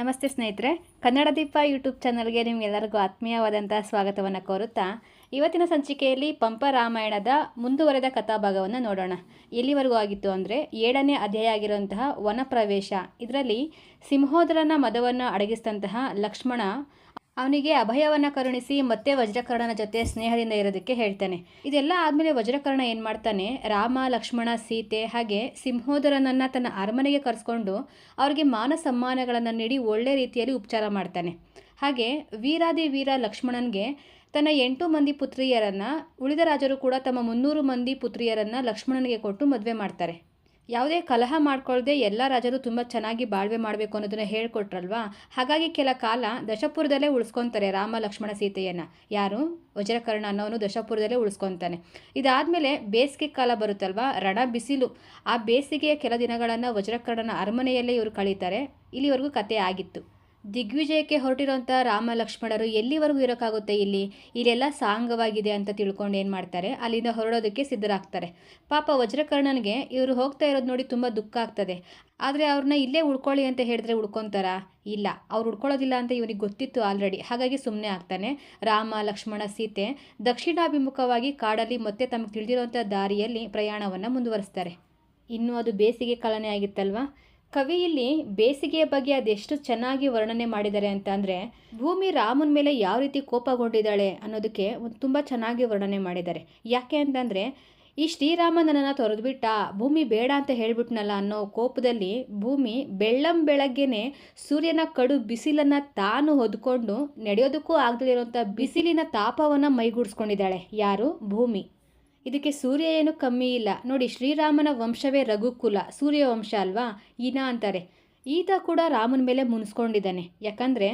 ನಮಸ್ತೆ ಸ್ನೇಹಿತರೆ, ಕನ್ನಡ ದೀಪ ಯೂಟ್ಯೂಬ್ ಚಾನಲ್ಗೆ ನಿಮಗೆಲ್ಲರಿಗೂ ಆತ್ಮೀಯವಾದಂಥ ಸ್ವಾಗತವನ್ನು ಕೋರುತ್ತಾ, ಇವತ್ತಿನ ಸಂಚಿಕೆಯಲ್ಲಿ ಪಂಪ ರಾಮಾಯಣದ ಮುಂದುವರೆದ ಕಥಾಭಾಗವನ್ನು ನೋಡೋಣ. ಎಲ್ಲಿವರೆಗೂ ಆಗಿತ್ತು ಅಂದರೆ ಏಳನೇ ಅಧ್ಯಾಯ ಆಗಿರುವಂತಹ ವನಪ್ರವೇಶ. ಇದರಲ್ಲಿ ಸಿಂಹೋದರನ ಮದವನ್ನು ಅಡಗಿಸಿದಂತಹ ಲಕ್ಷ್ಮಣ ಅವನಿಗೆ ಅಭಯವನ್ನು ಕರುಣಿಸಿ ಮತ್ತೆ ವಜ್ರಕರ್ಣನ ಜೊತೆ ಸ್ನೇಹದಿಂದ ಇರೋದಕ್ಕೆ ಹೇಳ್ತಾನೆ. ಇದೆಲ್ಲ ಆದಮೇಲೆ ವಜ್ರಕರ್ಣ ಏನು ಮಾಡ್ತಾನೆ, ರಾಮ, ಲಕ್ಷ್ಮಣ, ಸೀತೆ ಹಾಗೆ ಸಿಂಹೋದರನನ್ನು ತನ್ನ ಅರಮನೆಗೆ ಕರೆಸ್ಕೊಂಡು ಅವ್ರಿಗೆ ಮಾನ ಸಮ್ಮಾನಗಳನ್ನು ನೀಡಿ ಒಳ್ಳೆ ರೀತಿಯಲ್ಲಿ ಉಪಚಾರ ಮಾಡ್ತಾನೆ. ಹಾಗೆ ವೀರಾದಿ ವೀರ ಲಕ್ಷ್ಮಣನಿಗೆ ತನ್ನ ಎಂಟು ಮಂದಿ ಪುತ್ರಿಯರನ್ನು, ಉಳಿದ ರಾಜರು ಕೂಡ ತಮ್ಮ ಮುನ್ನೂರು ಮಂದಿ ಪುತ್ರಿಯರನ್ನು ಲಕ್ಷ್ಮಣನಿಗೆ ಕೊಟ್ಟು ಮದುವೆ ಮಾಡ್ತಾರೆ. ಯಾವುದೇ ಕಲಹ ಮಾಡ್ಕೊಳ್ಳದೆ ಎಲ್ಲ ರಾಜರು ತುಂಬ ಚೆನ್ನಾಗಿ ಬಾಳ್ವೆ ಮಾಡಬೇಕು ಅನ್ನೋದನ್ನ ಹೇಳ್ಕೊಟ್ರಲ್ವಾ? ಹಾಗಾಗಿ ಕೆಲ ಕಾಲ ದಶಪುರದಲ್ಲೇ ಉಳಿಸ್ಕೊತಾರೆ ರಾಮ ಲಕ್ಷ್ಮಣ ಸೀತೆಯನ್ನು. ಯಾರು? ವಜ್ರಕರ್ಣ ಅನ್ನೋನು ದಶಪುರದಲ್ಲೇ ಉಳಿಸ್ಕೊತಾನೆ. ಇದಾದಮೇಲೆ ಬೇಸಿಗೆ ಕಾಲ ಬರುತ್ತಲ್ವಾ? ರಣ ಬಿಸಿಲು. ಆ ಬೇಸಿಗೆಯ ಕೆಲ ದಿನಗಳನ್ನು ವಜ್ರಕರ್ಣನ ಅರಮನೆಯಲ್ಲೇ ಇವರು ಕಳೀತಾರೆ. ಇಲ್ಲಿವರೆಗೂ ಕತೆ ಆಗಿತ್ತು. ದಿಗ್ವಿಜಯಕ್ಕೆ ಹೊರಟಿರೋಂಥ ರಾಮ ಲಕ್ಷ್ಮಣರು ಎಲ್ಲಿವರೆಗೂ ಇರೋಕ್ಕಾಗುತ್ತೆ ಇಲ್ಲಿ? ಇಲ್ಲೆಲ್ಲ ಸಾಂಗವಾಗಿದೆ ಅಂತ ತಿಳ್ಕೊಂಡು ಏನು ಮಾಡ್ತಾರೆ? ಅಲ್ಲಿಂದ ಹೊರಡೋದಕ್ಕೆ ಸಿದ್ಧರಾಗ್ತಾರೆ. ಪಾಪ ವಜ್ರಕರ್ಣನಿಗೆ ಇವರು ಹೋಗ್ತಾ ಇರೋದು ನೋಡಿ ತುಂಬ ದುಃಖ ಆಗ್ತದೆ. ಆದರೆ ಅವ್ರನ್ನ ಇಲ್ಲೇ ಉಳ್ಕೊಳ್ಳಿ ಅಂತ ಹೇಳಿದ್ರೆ ಉಳ್ಕೊತಾರಾ? ಇಲ್ಲ, ಅವ್ರು ಉಳ್ಕೊಳ್ಳೋದಿಲ್ಲ ಅಂತ ಇವನಿಗೆ ಗೊತ್ತಿತ್ತು ಆಲ್ರೆಡಿ. ಹಾಗಾಗಿ ಸುಮ್ಮನೆ ಆಗ್ತಾನೆ. ರಾಮ, ಲಕ್ಷ್ಮಣ, ಸೀತೆ ದಕ್ಷಿಣಾಭಿಮುಖವಾಗಿ ಕಾಡಲ್ಲಿ ಮತ್ತೆ ತಮಗೆ ತಿಳಿದಿರುವಂಥ ದಾರಿಯಲ್ಲಿ ಪ್ರಯಾಣವನ್ನು ಮುಂದುವರಿಸ್ತಾರೆ. ಇನ್ನು ಅದು ಬೇಸಿಗೆ ಕಾಲನೇ ಆಗಿತ್ತಲ್ವಾ? ಕವಿ ಇಲ್ಲಿ ಬೇಸಿಗೆಯ ಬಗ್ಗೆ ಅದೆಷ್ಟು ಚೆನ್ನಾಗಿ ವರ್ಣನೆ ಮಾಡಿದ್ದಾರೆ ಅಂತ ಅಂದರೆ, ಭೂಮಿ ರಾಮನ ಮೇಲೆ ಯಾವ ರೀತಿ ಕೋಪಗೊಂಡಿದ್ದಾಳೆ ಅನ್ನೋದಕ್ಕೆ ಒಂದು ತುಂಬ ಚೆನ್ನಾಗಿ ವರ್ಣನೆ ಮಾಡಿದ್ದಾರೆ. ಯಾಕೆ ಅಂತಂದರೆ, ಈ ಶ್ರೀರಾಮ ನನ್ನನ್ನು ತೊರೆದ್ಬಿಟ್ಟ, ಭೂಮಿ ಬೇಡ ಅಂತ ಹೇಳ್ಬಿಟ್ನಲ್ಲ ಅನ್ನೋ ಕೋಪದಲ್ಲಿ ಭೂಮಿ ಬೆಳ್ಳಂ ಬೆಳಗ್ಗೆನೆ ಸೂರ್ಯನ ಕಡು ಬಿಸಿಲನ್ನು ತಾನು ಹೊದ್ಕೊಂಡು ನಡೆಯೋದಕ್ಕೂ ಆಗದಿರೋಂಥ ಬಿಸಿಲಿನ ತಾಪವನ್ನು ಮೈಗೂಡಿಸ್ಕೊಂಡಿದ್ದಾಳೆ. ಯಾರು? ಭೂಮಿ. ಇದಕ್ಕೆ ಸೂರ್ಯ ಏನು ಕಮ್ಮಿ ಇಲ್ಲ. ನೋಡಿ, ಶ್ರೀರಾಮನ ವಂಶವೇ ರಘುಕುಲ. ಸೂರ್ಯ ವಂಶ ಅಲ್ವಾ? ಈನ ಅಂತಾರೆ. ಈತ ಕೂಡ ರಾಮನ ಮೇಲೆ ಮುನಿಸ್ಕೊಂಡಿದ್ದಾನೆ. ಯಾಕಂದರೆ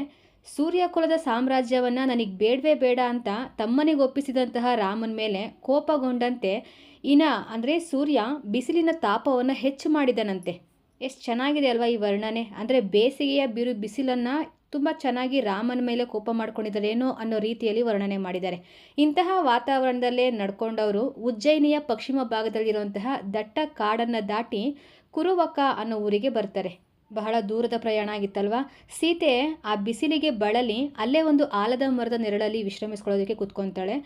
ಸೂರ್ಯಕುಲದ ಸಾಮ್ರಾಜ್ಯವನ್ನು ನನಗೆ ಬೇಡವೇ ಬೇಡ ಅಂತ ತಮ್ಮನಿಗೆ ಒಪ್ಪಿಸಿದಂತಹ ರಾಮನ ಮೇಲೆ ಕೋಪಗೊಂಡಂತೆ ಇನ ಅಂದರೆ ಸೂರ್ಯ ಬಿಸಿಲಿನ ತಾಪವನ್ನು ಹೆಚ್ಚು ಮಾಡಿದನಂತೆ. ಎಷ್ಟು ಚೆನ್ನಾಗಿದೆ ಅಲ್ವಾ ಈ ವರ್ಣನೆ. ಅಂದರೆ ಬೇಸಿಗೆಯ ಬಿರು, ಬಿಸಿಲನ್ನು ತುಂಬ ಚೆನ್ನಾಗಿ ರಾಮನ ಮೇಲೆ ಕೋಪ ಮಾಡ್ಕೊಂಡಿದ್ದಾರೇನೋ ಅನ್ನೋ ರೀತಿಯಲ್ಲಿ ವರ್ಣನೆ ಮಾಡಿದ್ದಾರೆ. ಇಂತಹ ವಾತಾವರಣದಲ್ಲೇ ನಡ್ಕೊಂಡವರು ಉಜ್ಜಯಿನಿಯ ಪಶ್ಚಿಮ ಭಾಗದಲ್ಲಿರುವಂತಹ ದಟ್ಟ ಕಾಡನ್ನು ದಾಟಿ ಕುರುವಕ ಅನ್ನೋ ಊರಿಗೆ ಬರ್ತಾರೆ. ಬಹಳ ದೂರದ ಪ್ರಯಾಣ ಆಗಿತ್ತಲ್ವಾ? ಸೀತೆ ಆ ಬಿಸಿಲಿಗೆ ಬಳಲಿ ಅಲ್ಲೇ ಒಂದು ಆಲದ ಮರದ ನೆರಳಲ್ಲಿ ವಿಶ್ರಮಿಸ್ಕೊಳ್ಳೋದಕ್ಕೆ ಕೂತ್ಕೊತಾಳೆ.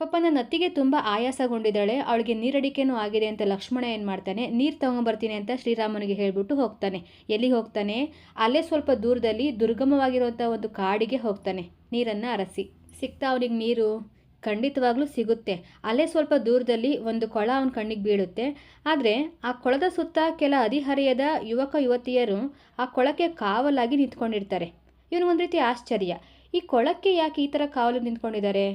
ಪಾಪ ನನ್ನ ಅತ್ತಿಗೆ ತುಂಬ ಆಯಾಸಗೊಂಡಿದ್ದಾಳೆ. ಅವಳಿಗೆ ನೀರಡಿಕೆನೂ ಆಗಿದೆ ಅಂತ ಲಕ್ಷ್ಮಣ ಏನು ಮಾಡ್ತಾನೆ? ನೀರು ತಗೊಂಬರ್ತೀನಿ ಅಂತ ಶ್ರೀರಾಮನಿಗೆ ಹೇಳಿಬಿಟ್ಟು ಹೋಗ್ತಾನೆ. ಎಲ್ಲಿಗೆ ಹೋಗ್ತಾನೆ? ಅಲ್ಲೇ ಸ್ವಲ್ಪ ದೂರದಲ್ಲಿ ದುರ್ಗಮವಾಗಿರುವಂಥ ಒಂದು ಕಾಡಿಗೆ ಹೋಗ್ತಾನೆ. ನೀರನ್ನು ಅರಸಿ. ಸಿಗ್ತಾ ಅವನಿಗೆ ನೀರು? ಖಂಡಿತವಾಗ್ಲೂ ಸಿಗುತ್ತೆ. ಅಲ್ಲೇ ಸ್ವಲ್ಪ ದೂರದಲ್ಲಿ ಒಂದು ಕೊಳ ಅವನ ಕಣ್ಣಿಗೆ ಬೀಳುತ್ತೆ. ಆದರೆ ಆ ಕೊಳದ ಸುತ್ತ ಕೆಲ ಹದಿಹರೆಯದ ಯುವಕ ಯುವತಿಯರು ಆ ಕೊಳಕ್ಕೆ ಕಾವಲಾಗಿ ನಿಂತ್ಕೊಂಡಿರ್ತಾರೆ. ಒಂದು ರೀತಿ ಆಶ್ಚರ್ಯ. ಈ ಕೊಳಕ್ಕೆ ಯಾಕೆ ಈ ಥರ ಕಾವಲು ನಿಂತ್ಕೊಂಡಿದ್ದಾರೆ?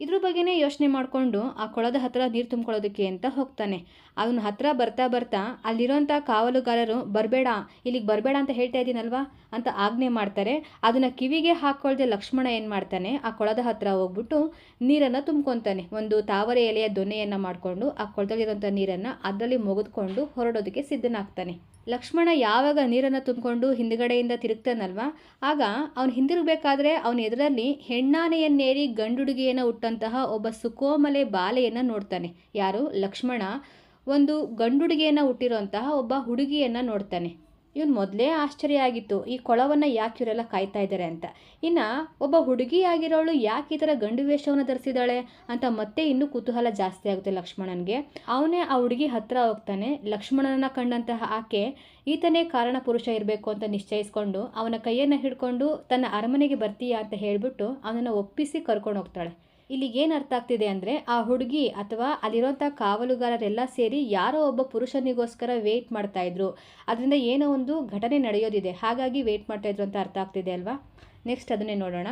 ಇದ್ರ ಬಗ್ಗೆನೇ ಯೋಚನೆ ಮಾಡಿಕೊಂಡು ಆ ಕೊಳದ ಹತ್ರ ನೀರು ತುಂಬ್ಕೊಳ್ಳೋದಕ್ಕೆ ಅಂತ ಹೋಗ್ತಾನೆ. ಅವನ ಹತ್ರ ಬರ್ತಾ ಬರ್ತಾ ಅಲ್ಲಿರೋಂಥ ಕಾವಲುಗಾರರು ಬರಬೇಡ, ಇಲ್ಲಿಗೆ ಬರಬೇಡ ಅಂತ ಹೇಳ್ತಾ ಇದ್ದೀನಲ್ವಾ ಅಂತ ಆಜ್ಞೆ ಮಾಡ್ತಾರೆ. ಅದನ್ನು ಕಿವಿಗೆ ಹಾಕ್ಕೊಳ್ದೆ ಲಕ್ಷ್ಮಣ ಏನು ಮಾಡ್ತಾನೆ, ಆ ಕೊಳದ ಹತ್ರ ಹೋಗ್ಬಿಟ್ಟು ನೀರನ್ನು ತುಂಬ್ಕೊತಾನೆ. ಒಂದು ತಾವರೆ ಎಲೆಯ ದೊನ್ನೆಯನ್ನು ಮಾಡಿಕೊಂಡು ಆ ಕೊಳದಲ್ಲಿರೋಂಥ ನೀರನ್ನು ಅದರಲ್ಲಿ ಮುಗಿದುಕೊಂಡು ಹೊರಡೋದಕ್ಕೆ ಸಿದ್ಧನಾಗ್ತಾನೆ. ಲಕ್ಷ್ಮಣ ಯಾವಾಗ ನೀರನ್ನು ತುಂಬಿಕೊಂಡು ಹಿಂದುಗಡೆಯಿಂದ ತಿರುಗ್ತಾನಲ್ವ? ಆಗ ಅವನು ಹಿಂದಿರುಗಬೇಕಾದ್ರೆ ಅವನ ಎದುರಲ್ಲಿ ಹೆಣ್ಣಾನೆಯನ್ನೇರಿ ಗಂಡುಡುಗಿಯನ್ನು ಹುಟ್ಟಂತಹ ಒಬ್ಬ ಸುಕೋಮಲೆ ಬಾಲೆಯನ್ನು ನೋಡ್ತಾನೆ. ಯಾರು? ಲಕ್ಷ್ಮಣ. ಒಂದು ಗಂಡುಡುಗಿಯನ್ನು ಹುಟ್ಟಿರುವಂತಹ ಒಬ್ಬ ಹುಡುಗಿಯನ್ನು ನೋಡ್ತಾನೆ. ಇವನು ಮೊದಲೇ ಆಶ್ಚರ್ಯ ಆಗಿತ್ತು, ಈ ಕೊಳವನ್ನು ಯಾಕೆ ಇವರೆಲ್ಲ ಕಾಯ್ತಾ ಇದ್ದಾರೆ ಅಂತ. ಇನ್ನು ಒಬ್ಬ ಹುಡುಗಿ ಆಗಿರೋಳು ಯಾಕೆ ಈ ಥರ ಗಂಡು ವೇಷವನ್ನು ಧರಿಸಿದಾಳೆ ಅಂತ ಮತ್ತೆ ಇನ್ನೂ ಕುತೂಹಲ ಜಾಸ್ತಿ ಆಗುತ್ತೆ ಲಕ್ಷ್ಮಣನಿಗೆ. ಅವನೇ ಆ ಹುಡುಗಿ ಹತ್ರ ಹೋಗ್ತಾನೆ ಲಕ್ಷ್ಮಣನ ಕಂಡಂತಹ ಆಕೆ ಈತನೇ ಕಾರಣ ಪುರುಷ ಇರಬೇಕು ಅಂತ ನಿಶ್ಚಯಿಸ್ಕೊಂಡು ಅವನ ಕೈಯನ್ನು ಹಿಡ್ಕೊಂಡು ತನ್ನ ಅರಮನೆಗೆ ಬರ್ತೀಯಾ ಅಂತ ಹೇಳಿಬಿಟ್ಟು ಅವನನ್ನು ಒಪ್ಪಿಸಿ ಕರ್ಕೊಂಡು ಹೋಗ್ತಾಳೆ. ಇಲ್ಲಿಗೇನು ಅರ್ಥ ಆಗ್ತಿದೆ ಅಂದರೆ ಆ ಹುಡುಗಿ ಅಥವಾ ಅಲ್ಲಿರೋಂಥ ಕಾವಲುಗಾರರೆಲ್ಲ ಸೇರಿ ಯಾರೋ ಒಬ್ಬ ಪುರುಷನಿಗೋಸ್ಕರ ವೇಟ್ ಮಾಡ್ತಾ ಇದ್ರು. ಅದರಿಂದ ಏನೋ ಒಂದು ಘಟನೆ ನಡೆಯೋದಿದೆ. ಹಾಗಾಗಿ ವೇಟ್ ಮಾಡ್ತಾ ಇದ್ರು ಅಂತ ಅರ್ಥ ಆಗ್ತಿದೆ ಅಲ್ವಾ? ನೆಕ್ಸ್ಟ್ ಅದನ್ನೇ ನೋಡೋಣ.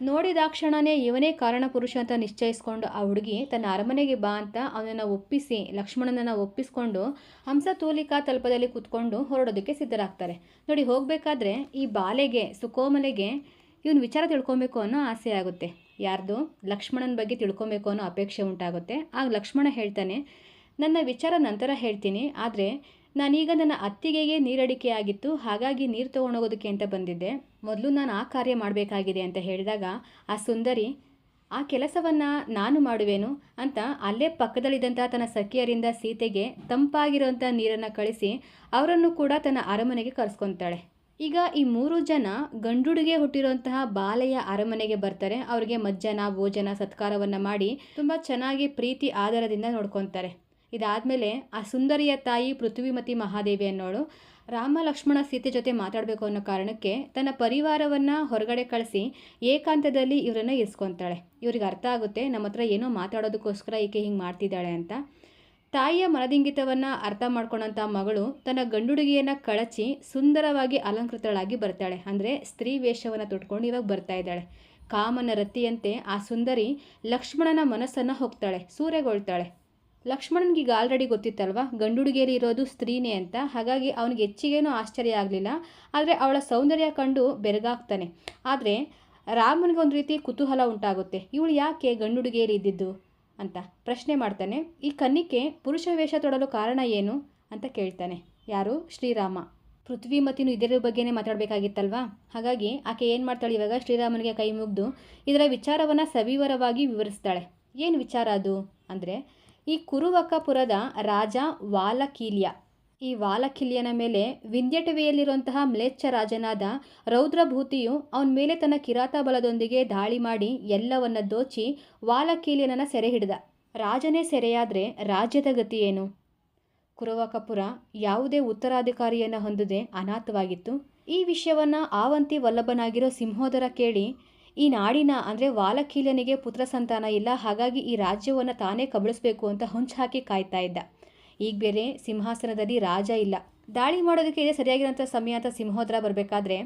ನೋಡಿದಾಕ್ಷಣನೇ ಇವನೇ ಕಾರಣ ಪುರುಷ ಅಂತ ನಿಶ್ಚಯಿಸ್ಕೊಂಡು ಆ ಹುಡುಗಿ ತನ್ನ ಅರಮನೆಗೆ ಬಾ ಅಂತ ಅವನನ್ನು ಒಪ್ಪಿಸಿ, ಲಕ್ಷ್ಮಣನನ್ನು ಒಪ್ಪಿಸ್ಕೊಂಡು ಹಂಸತೂಲಿಕಾ ತಲ್ಪದಲ್ಲಿ ಕೂತ್ಕೊಂಡು ಹೊರಡೋದಕ್ಕೆ ಸಿದ್ಧರಾಗ್ತಾರೆ. ನೋಡಿ, ಹೋಗಬೇಕಾದ್ರೆ ಈ ಬಾಲೆಗೆ, ಸುಕೋಮಲೆಗೆ ಇವನು ವಿಚಾರ ತಿಳ್ಕೊಬೇಕು ಅನ್ನೋ ಆಸೆ ಆಗುತ್ತೆ. ಯಾರ್ದು? ಲಕ್ಷ್ಮಣನ ಬಗ್ಗೆ ತಿಳ್ಕೊಬೇಕು ಅನ್ನೋ ಅಪೇಕ್ಷೆ ಉಂಟಾಗುತ್ತೆ. ಆಗ ಲಕ್ಷ್ಮಣ ಹೇಳ್ತಾನೆ, ನನ್ನ ವಿಚಾರ ನಂತರ ಹೇಳ್ತೀನಿ, ಆದರೆ ನಾನೀಗ ನನ್ನ ಅತ್ತಿಗೆಗೆ ನೀರಡಿಕೆ ಆಗಿತ್ತು ಹಾಗಾಗಿ ನೀರು ತೊಗೊಂಡೋಗೋದಕ್ಕೆ ಅಂತ ಬಂದಿದ್ದೆ. ಮೊದಲು ನಾನು ಆ ಕಾರ್ಯ ಮಾಡಬೇಕಾಗಿದೆ ಅಂತ ಹೇಳಿದಾಗ, ಆ ಸುಂದರಿ, ಆ ಕೆಲಸವನ್ನು ನಾನು ಮಾಡುವೇನು ಅಂತ ಅಲ್ಲೇ ಪಕ್ಕದಲ್ಲಿದ್ದಂಥ ತನ್ನ ಸಖಿಯರಿಂದ ಸೀತೆಗೆ ತಂಪಾಗಿರೋಂಥ ನೀರನ್ನು ಕಳಿಸಿ, ಅವರನ್ನು ಕೂಡ ತನ್ನ ಅರಮನೆಗೆ ಕರೆಸ್ಕೊತಾಳೆ. ಈಗ ಈ ಮೂರು ಜನ ಗಂಡುಡುಗೆ ಹುಟ್ಟಿರುವಂತಹ ಬಾಲೆಯ ಅರಮನೆಗೆ ಬರ್ತಾರೆ. ಅವರಿಗೆ ಮಜ್ಜನ, ಭೋಜನ, ಸತ್ಕಾರವನ್ನು ಮಾಡಿ ತುಂಬ ಚೆನ್ನಾಗಿ ಪ್ರೀತಿ ಆಧಾರದಿಂದ ನೋಡ್ಕೊತಾರೆ. ಇದಾದಮೇಲೆ ಆ ಸುಂದರಿಯ ತಾಯಿ ಪೃಥ್ವಿಮತಿ ಮಹಾದೇವಿ ಅನ್ನೋಳು ರಾಮ ಲಕ್ಷ್ಮಣ ಸೀತೆ ಜೊತೆ ಮಾತಾಡಬೇಕು ಅನ್ನೋ ಕಾರಣಕ್ಕೆ ತನ್ನ ಪರಿವಾರವನ್ನು ಹೊರಗಡೆ ಕಳಿಸಿ ಏಕಾಂತದಲ್ಲಿ ಇವರನ್ನು ಇರಿಸ್ಕೊತಾಳೆ. ಇವ್ರಿಗೆ ಅರ್ಥ ಆಗುತ್ತೆ ನಮ್ಮ ಹತ್ರ ಏನೋ ಮಾತಾಡೋದಕ್ಕೋಸ್ಕರ ಈಕೆ ಹಿಂಗೆ ಮಾಡ್ತಿದ್ದಾಳೆ ಅಂತ. ತಾಯಿಯ ಮನದಿಂಗಿತವನ್ನು ಅರ್ಥ ಮಾಡ್ಕೊಂಡಂಥ ಮಗಳು ತನ್ನ ಗಂಡುಡುಗಿಯನ್ನು ಕಳಚಿ ಸುಂದರವಾಗಿ ಅಲಂಕೃತಳಾಗಿ ಬರ್ತಾಳೆ. ಅಂದರೆ ಸ್ತ್ರೀ ವೇಷವನ್ನು ತೊಟ್ಕೊಂಡು ಇವಾಗ ಬರ್ತಾ ಇದ್ದಾಳೆ. ಕಾಮನ ರತಿಯಂತೆ ಆ ಸುಂದರಿ ಲಕ್ಷ್ಮಣನ ಮನಸ್ಸನ್ನು ಹೋಗ್ತಾಳೆ ಸೂರೆಗೊಳ್ತಾಳೆ. ಲಕ್ಷ್ಮಣನಿಗೆ ಆಲ್ರೆಡಿ ಗೊತ್ತಿತ್ತಲ್ವ? ಗಂಡುಡುಗಿಯಲ್ಲಿ ಇರೋದು ಸ್ತ್ರೀನೇ ಅಂತ. ಹಾಗಾಗಿ ಅವನಿಗೆ ಹೆಚ್ಚಿಗೇನೂ ಆಶ್ಚರ್ಯ ಆಗಲಿಲ್ಲ. ಆದರೆ ಅವಳ ಸೌಂದರ್ಯ ಕಂಡು ಬೆರಗಾಗ್ತಾನೆ. ಆದರೆ ರಾಮನಿಗೆ ಒಂದು ರೀತಿ ಕುತೂಹಲ ಉಂಟಾಗುತ್ತೆ. ಇವಳು ಯಾಕೆ ಗಂಡುಡುಗಿಯಲ್ಲಿ ಇದ್ದಿದ್ದು? ಅಂತ ಪ್ರಶ್ನೆ ಮಾಡ್ತಾನೆ. ಈ ಕನ್ನಿಕೆ ಪುರುಷ ವೇಷ ತೊಡಲು ಕಾರಣ ಏನು ಅಂತ ಕೇಳ್ತಾನೆ. ಯಾರು? ಶ್ರೀರಾಮ. ಪೃಥ್ವಿಮತಿನೂ ಇದರ ಬಗ್ಗೆನೇ ಮಾತಾಡಬೇಕಾಗಿತ್ತಲ್ವಾ? ಹಾಗಾಗಿ ಆಕೆ ಏನು ಮಾಡ್ತಾಳೆ ಇವಾಗ? ಶ್ರೀರಾಮನಿಗೆ ಕೈ ಮುಗಿದು ಇದರ ವಿಚಾರವನ್ನು ಸವಿವರವಾಗಿ ವಿವರಿಸ್ತಾಳೆ. ಏನು ವಿಚಾರ ಅದು? ಅಂದರೆ ಈ ಕುರುವಕಪುರದ ರಾಜ ವಾಲಕೀಲ್ಯ. ಈ ವಾಲಕಿಲ್ಯನ ಮೇಲೆ ವಿಂಧ್ಯಟವಿಯಲ್ಲಿರುವಂತಹ ಮ್ಲೇಚ್ಛ ರಾಜನಾದ ರೌದ್ರಭೂತಿಯು ಅವನ ಮೇಲೆ ತನ್ನ ಕಿರಾತ ಬಲದೊಂದಿಗೆ ದಾಳಿ ಮಾಡಿ ಎಲ್ಲವನ್ನ ದೋಚಿ ವಾಲಕೀಲ್ಯನನ್ನು ಸೆರೆ ಹಿಡಿದ. ರಾಜನೇ ಸೆರೆಯಾದರೆ ರಾಜ್ಯದ ಗತಿ ಏನು ಕುರುವಕಪುರ ಯಾವುದೇ ಉತ್ತರಾಧಿಕಾರಿಯನ್ನು ಹೊಂದದೆ ಅನಾಥವಾಗಿತ್ತು. ಈ ವಿಷಯವನ್ನು ಆವಂತಿ ವಲ್ಲಭನಾಗಿರೋ ಸಿಂಹೋದರ ಕೇಳಿ, ಈ ನಾಡಿನ ಅಂದರೆ ವಾಲಕೀಲನಿಗೆ ಪುತ್ರ ಸಂತಾನ ಇಲ್ಲ, ಹಾಗಾಗಿ ಈ ರಾಜ್ಯವನ್ನು ತಾನೇ ಕಬಳಿಸಬೇಕು ಅಂತ ಹೊಂಚು ಹಾಕಿ ಕಾಯ್ತಾ ಇದ್ದ. ಈಗ ಬೇರೆ ಸಿಂಹಾಸನದಲ್ಲಿ ರಾಜ ಇಲ್ಲ. ದಾಳಿ ಮಾಡೋದಕ್ಕೆ ಇದೇ ಸರಿಯಾಗಿರೋಂಥ ಸಮಯ ಅಂತ ಸಿಂಹೋದರ ಬರಬೇಕಾದ್ರೆ